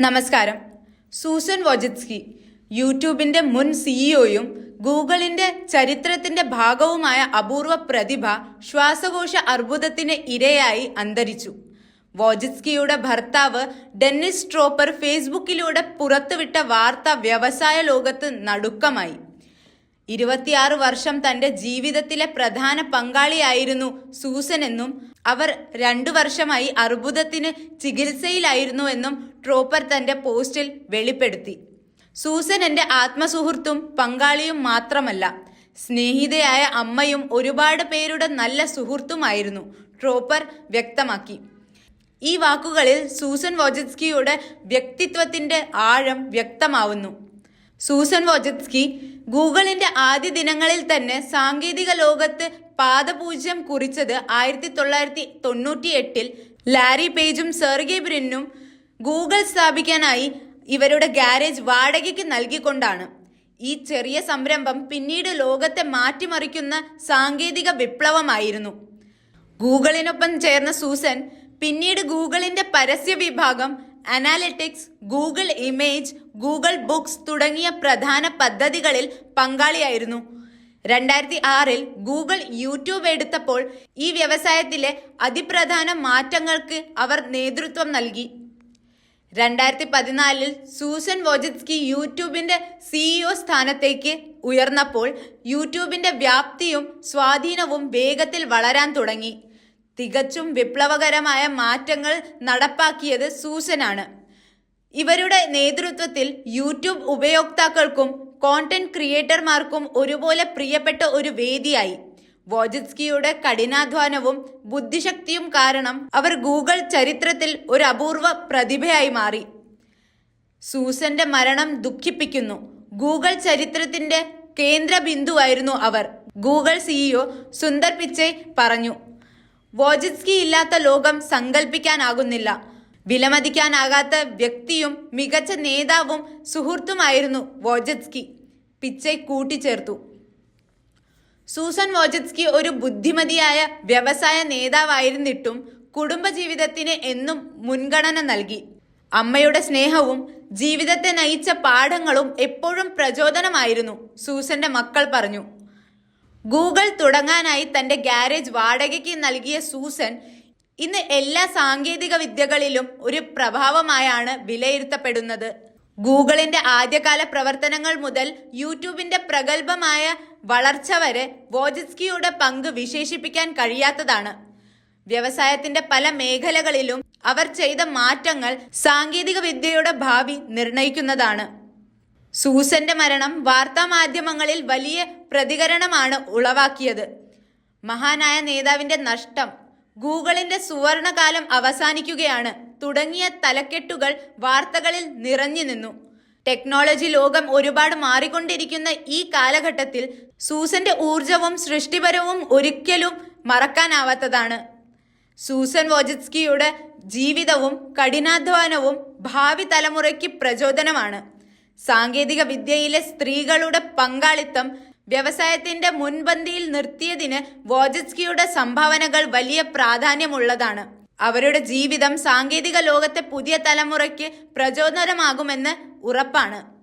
നമസ്കാരം. സൂസൻ വോജിത്സ്കി യൂട്യൂബിന്റെ മുൻ സിഇഒയും ഗൂഗിളിന്റെ ചരിത്രത്തിന്റെ ഭാഗവുമായ അപൂർവ പ്രതിഭ ശ്വാസകോശ അർബുദത്തിന് ഇരയായി അന്തരിച്ചു. വോജിസ്കിയുടെ ഭർത്താവ് ഡെന്നിസ് ട്രോപ്പർ ഫേസ്ബുക്കിലൂടെ പുറത്തുവിട്ട വാർത്ത വ്യവസായ ലോകത്ത് നടുക്കമായി. ഇരുപത്തിയാറ് വർഷം തന്റെ ജീവിതത്തിലെ പ്രധാന പങ്കാളിയായിരുന്നു സൂസൻ എന്നും അവർ രണ്ടു വർഷമായി അർബുദത്തിന് ചികിത്സയിലായിരുന്നു എന്നും ട്രോപ്പർ തന്റെ പോസ്റ്റിൽ വെളിപ്പെടുത്തി. സൂസൻ എന്റെ ആത്മസുഹൃത്തും പങ്കാളിയും മാത്രമല്ല സ്നേഹിതയായ അമ്മയും ഒരുപാട് പേരുടെ നല്ല സുഹൃത്തുമായിരുന്നു ട്രോപ്പർ വ്യക്തമാക്കി. ഈ വാക്കുകളിൽ സൂസൻ വോജറ്റ്സ്കിയുടെ വ്യക്തിത്വത്തിന്റെ ആഴം വ്യക്തമാവുന്നു. സൂസൻ വോജറ്റ്സ്കി ഗൂഗിളിന്റെ ആദ്യ ദിനങ്ങളിൽ തന്നെ സാങ്കേതിക ലോകത്ത് പാദപൂജ്യം കുറിച്ചത് ആയിരത്തി തൊള്ളായിരത്തി തൊണ്ണൂറ്റി എട്ടിൽ ലാരി പേജും സെർഗി ബ്രിന്നും ഗൂഗിൾ സ്ഥാപിക്കാനായി ഇവരുടെ ഗാരേജ് വാടകയ്ക്ക് നൽകിക്കൊണ്ടാണ്. ഈ ചെറിയ സംരംഭം പിന്നീട് ലോകത്തെ മാറ്റിമറിക്കുന്ന സാങ്കേതിക വിപ്ലവമായിരുന്നു. ഗൂഗിളിനൊപ്പം ചേർന്ന സൂസൻ പിന്നീട് ഗൂഗിളിന്റെ പരസ്യ വിഭാഗം analytics Google image Google books തുടങ്ങിയ പ്രധാന പദ്ധതികളിൽ പങ്കാളിയായിരുന്നു. രണ്ടായിരത്തി ആറിൽ ഗൂഗിൾ യൂട്യൂബ് എടുത്തപ്പോൾ ഈ വ്യവസായത്തിലെ അതിപ്രധാന മാറ്റങ്ങൾക്ക് അവർ നേതൃത്വം നൽകി. രണ്ടായിരത്തി പതിനാലിൽ സൂസൻ വോജിസ്കി യൂട്യൂബിന്റെ സിഇഒ സ്ഥാനത്തേക്ക് ഉയർന്നപ്പോൾ യൂട്യൂബിന്റെ വ്യാപ്തിയും സ്വാധീനവും വേഗത്തിൽ വളരാൻ തുടങ്ങി. തികച്ചും വിപ്ലവകരമായ മാറ്റങ്ങൾ നടപ്പാക്കിയത് സൂസനാണ്. ഇവരുടെ നേതൃത്വത്തിൽ യൂട്യൂബ് ഉപയോക്താക്കൾക്കും കോണ്ടന്റ് ക്രിയേറ്റർമാർക്കും ഒരുപോലെ പ്രിയപ്പെട്ട ഒരു വേദിയായി. വോജിറ്റ്സ്കിയുടെ കഠിനാധ്വാനവും ബുദ്ധിശക്തിയും കാരണം അവർ ഗൂഗിൾ ചരിത്രത്തിൽ ഒരു അപൂർവ പ്രതിഭയായി മാറി. സൂസന്റെ മരണം ദുഃഖിപ്പിക്കുന്നു. ഗൂഗിൾ ചരിത്രത്തിന്റെ കേന്ദ്ര ബിന്ദുവായിരുന്നു അവർ. ഗൂഗിൾ സിഇഒ സുന്ദർ പിച്ചൈ പറഞ്ഞു വോജിത്സ്കി ഇല്ലാത്ത ലോകം സങ്കല്പിക്കാനാകുന്നില്ല വിലമതിക്കാനാകാത്ത വ്യക്തിയും മികച്ച നേതാവും സുഹൃത്തുമായിരുന്നു വോജറ്റ്സ്കി പിച്ചൈ കൂട്ടിച്ചേർത്തു. സൂസൻ വോജറ്റ്സ്കി ഒരു ബുദ്ധിമതിയായ വ്യവസായ നേതാവായിരുന്നിട്ടും കുടുംബജീവിതത്തിന് എന്നും മുൻഗണന നൽകി. അമ്മയുടെ സ്നേഹവും ജീവിതത്തെ നയിച്ച പാഠങ്ങളും എപ്പോഴും പ്രചോദനമായിരുന്നു സൂസന്റെ മക്കൾ പറഞ്ഞു. ഗൂഗിൾ തുടങ്ങാനായി തന്റെ ഗാരേജ് വാടകയ്ക്ക് നൽകിയ സൂസൻ ഇന്ന് എല്ലാ സാങ്കേതിക വിദ്യകളിലും ഒരു പ്രഭാവമായാണ് വിലയിരുത്തപ്പെടുന്നത്. ഗൂഗിളിന്റെ ആദ്യകാല പ്രവർത്തനങ്ങൾ മുതൽ യൂട്യൂബിന്റെ പ്രഗത്ഭമായ വളർച്ച വരെ വോജിസ്കിയുടെ പങ്ക് വിശേഷിപ്പിക്കാൻ കഴിയാത്തതാണ്. വ്യവസായത്തിന്റെ പല മേഖലകളിലും അവർ ചെയ്ത മാറ്റങ്ങൾ സാങ്കേതിക വിദ്യയുടെ ഭാവി നിർണയിക്കുന്നതാണ്. സൂസന്റെ മരണം വാർത്താമാധ്യമങ്ങളിൽ വലിയ പ്രതികരണമാണ് ഉളവാക്കിയത്. മഹാനായ നേതാവിന്റെ നഷ്ടം ഗൂഗിളിന്റെ സുവർണകാലം അവസാനിക്കുകയാണ്. തുടങ്ങിയ തലക്കെട്ടുകൾ വാർത്തകളിൽ നിറഞ്ഞു നിന്നു. ടെക്നോളജി ലോകം ഒരുപാട് മാറിക്കൊണ്ടിരിക്കുന്ന ഈ കാലഘട്ടത്തിൽ സൂസന്റെ ഊർജവും സൃഷ്ടിപരവും ഒരിക്കലും മറക്കാനാവാത്തതാണ്. സൂസൻ വോജിസ്കിയുടെ ജീവിതവും കഠിനാധ്വാനവും ഭാവി തലമുറയ്ക്ക് പ്രചോദനമാണ്. സാങ്കേതിക വിദ്യയിലെ സ്ത്രീകളുടെ പങ്കാളിത്തം വ്യവസായത്തിന്റെ മുൻപന്തിയിൽ നിർത്തിയതിന് വോജസ്കിയുടെ സംഭാവനകൾ വലിയ പ്രാധാന്യമുള്ളതാണ്. അവരുടെ ജീവിതം സാങ്കേതിക ലോകത്തെ പുതിയ തലമുറയ്ക്ക് പ്രചോദനമാകുമെന്ന് ഉറപ്പാണ്.